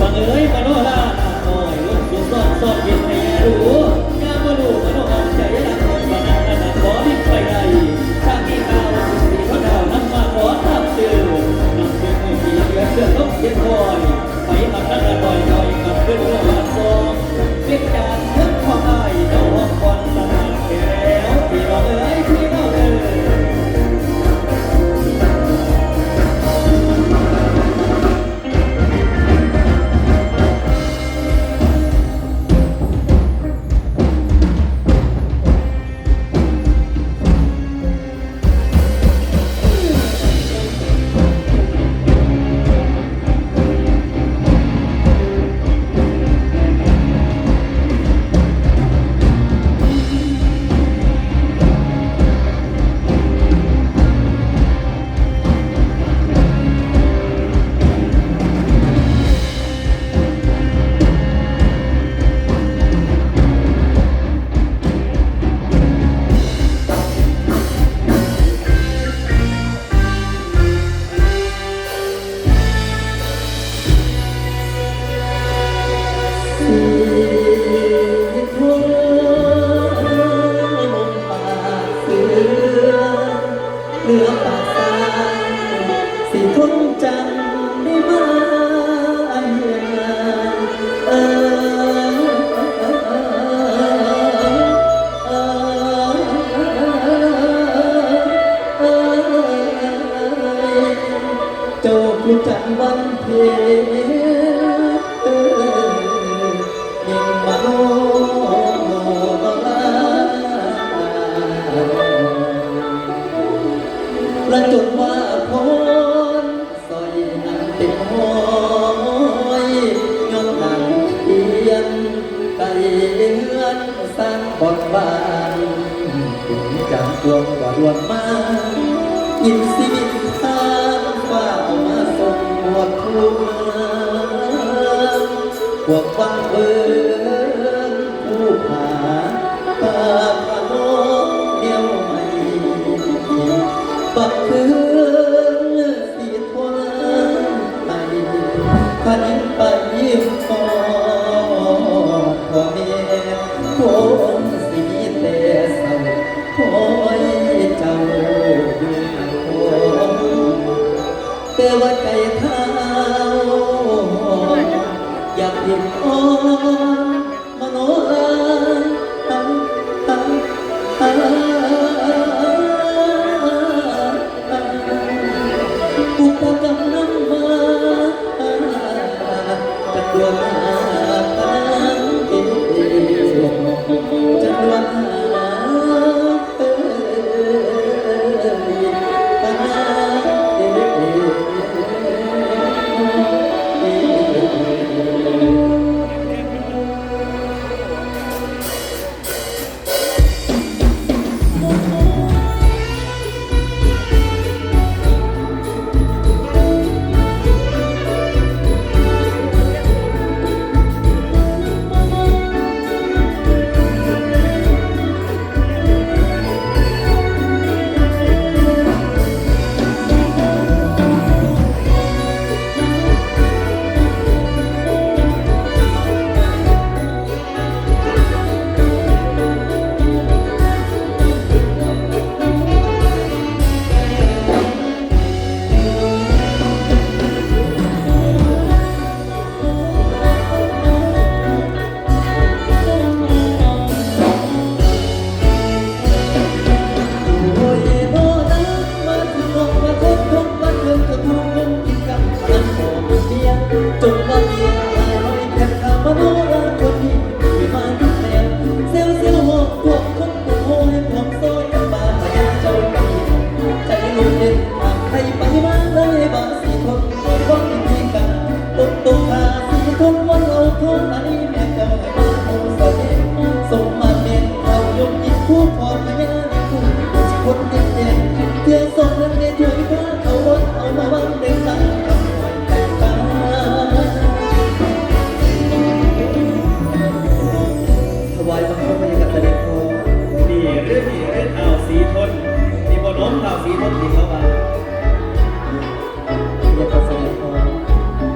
บังเอ้ยมาโน่ละ Salvador. Fuck.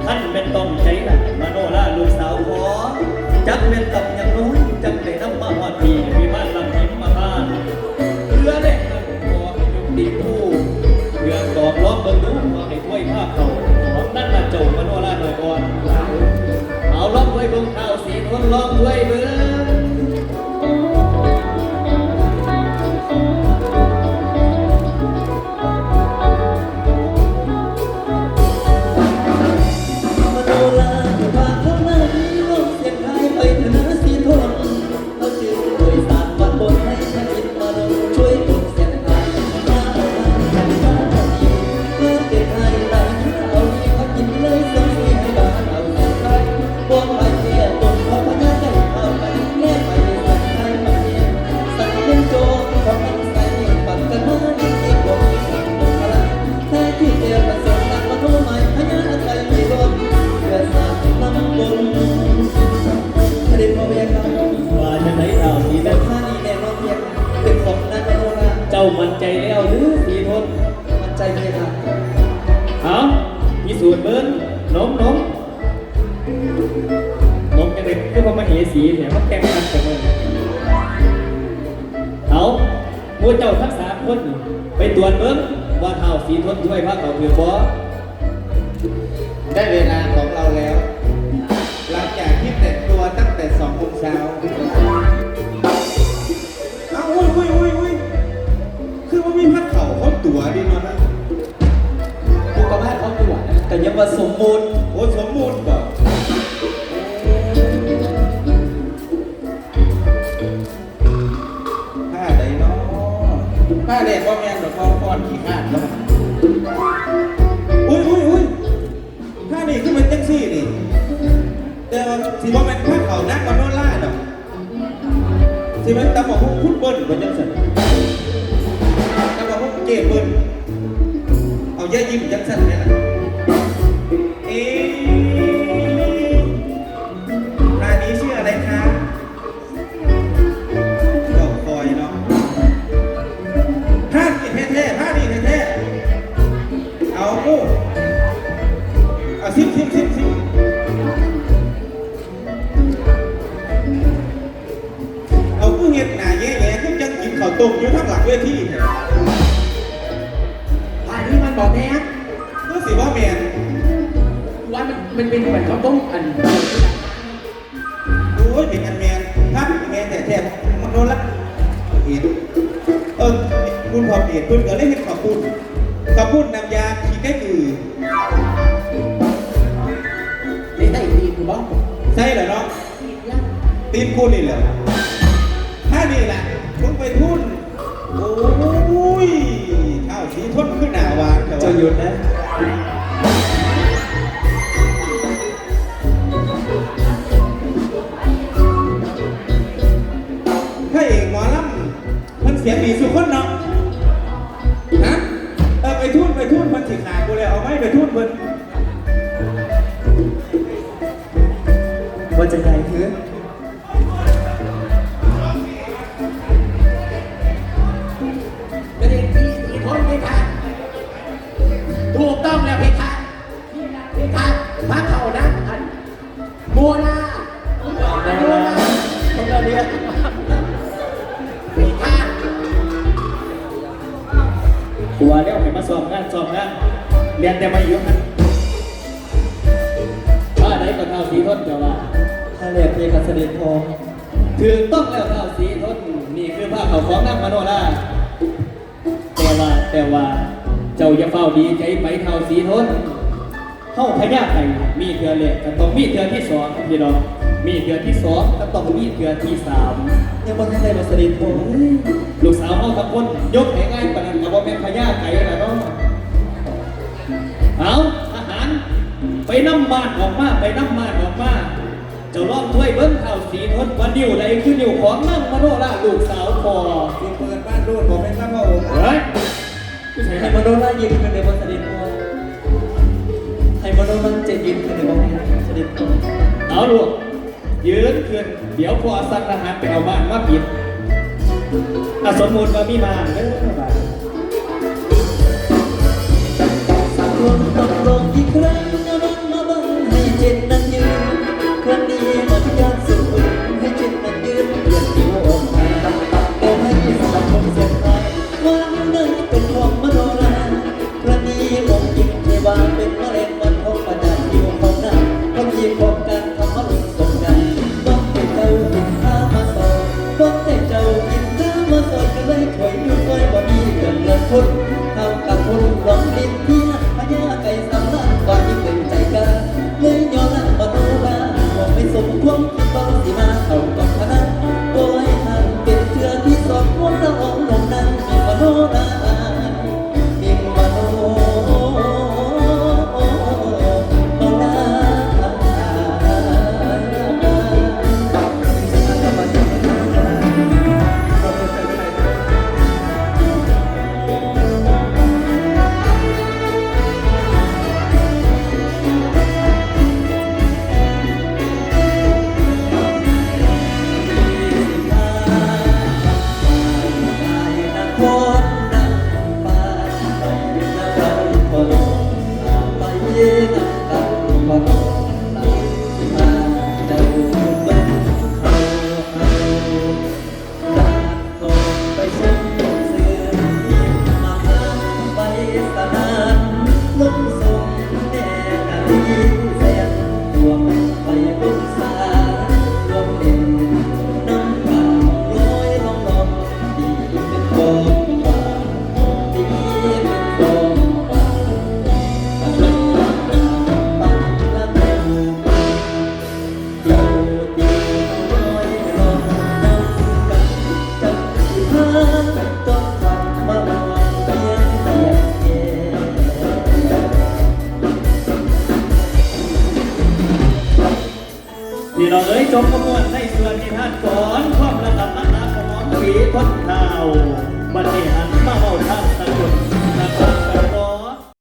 ท่านเป็นต้องใจหลักมโนราลูาวขอจักเป็นกับย่งนู้นจักได้น้ำมาหอดีมีบ้านลำหิมมาบ้านเรือเล็กกัขอให้ยุบผู้เรืออกล้อมเบิ้งดูขอให้ถ้วยภาพเขาของนั่นะโจมโนราหน่ยกอนเอาล้อมด้วยเงเทาสีนวลล้อมด้วยเบิ้ง วมันใจแล้วหรือสีทนมันใจเพียงค่ะเอาพิสูจนเบิ้ลน้องน้องน้องจะเป็นคือพระมเหสีเนี่ยมันแกล้งกันแต่เมื่อเอามูเจ้าทักษสามคนไปตรวจเบิ้ลว่าเท้าสีทนช่วยพระเขาเพื่อบอได้เวลาของเราแล้ว หลังจากที่แต่งตัวตั้งแต่สองโมงเช้า ตั๋วดีเนาะนะกูก็มาเขาตัวนะแต่ยังว่าสมบูรณ์โอ้สมบูรณ์บ่ผ้าใดเนาะผ้าแดงว่าแมนหรือพ่อป้อนขี้ขาดแล้วอุ้ยอุ้ยอุ้ยผ้านี่คือมันจังซี่นี่แต่ว่าสิว่ามันผ้าเขานักกับโนล่าดอกสิมันตำบอกพวกคุณเบิ้ลเป็นจังสันำบอกพวกเก็บเบิ้ลเอาแย่ยิ้มจังสันเนี่ยนะ ขับปุ้นน้ำยาขี้ได้คือได้ได้ดีกูบ้างใช่เหรอเนาะยังตีนคุณนี่แหละถ้านี่แหละมึงไปทุ่นโอ้ยเท้าสีทนขึ้นหนาวางแต่ว่าเจ้าหยุดนะ ว่าจะไงคือประเด็นที่ที่ทนเพคะถูกต้องแล้วเพคะเพคะพระเขานะอันโมนาโมนาของเราเนี่ยเพคะกูว่าแล้วให้มาสอบงานสอบงานเรียนแต่มาอยู่หันถ้าไหนก็ เท่าสีทนจะว่าถ้าแรเพคะเสด็จพอถือต้องแล้วเท่าสีทนนี่คือผ้าเขาของนั่งมโนราแต่ว่าแต่ว่าเจ้าอย่าเฝ้าดีใจไปเท่าสีทนเข้าพญาไทมีเทือเล็กก็ต้องมีเทือที่สองพี่น้องมีเทือที่สองก็ต้องมีเทือที่สามยังบ่ทันได้มาเสด็จพอลูกสาวเขาทั้งคนยกให้ง่ายปนันกับว่าเป็นพญาไก่ละเนาะเอาทหารไปน้ำบ้านออกมาไปน้ำบ้านออกมา จ้าล้อมถ้วยเบิ้งข้าวสีทนวันนิ้วใดคือนิ้วของนั่งมโนราลูกสาวพอสิเปิดบ้านรุ่นบอกเป็นข้าพระองค์เฮ้ยกูให้ให้มโนรายืนขึ้นในวันเสด็จพอให้มโนราเจ็ดยืนขึ้นในวันเสด็จพอเอาลูกยืนขึ้นเดี๋ยวพอสั่งทหารไปเอาบ้านมาปิดอะสมมุติว่ามีบ้าเด้อบ้านสักลมตกลง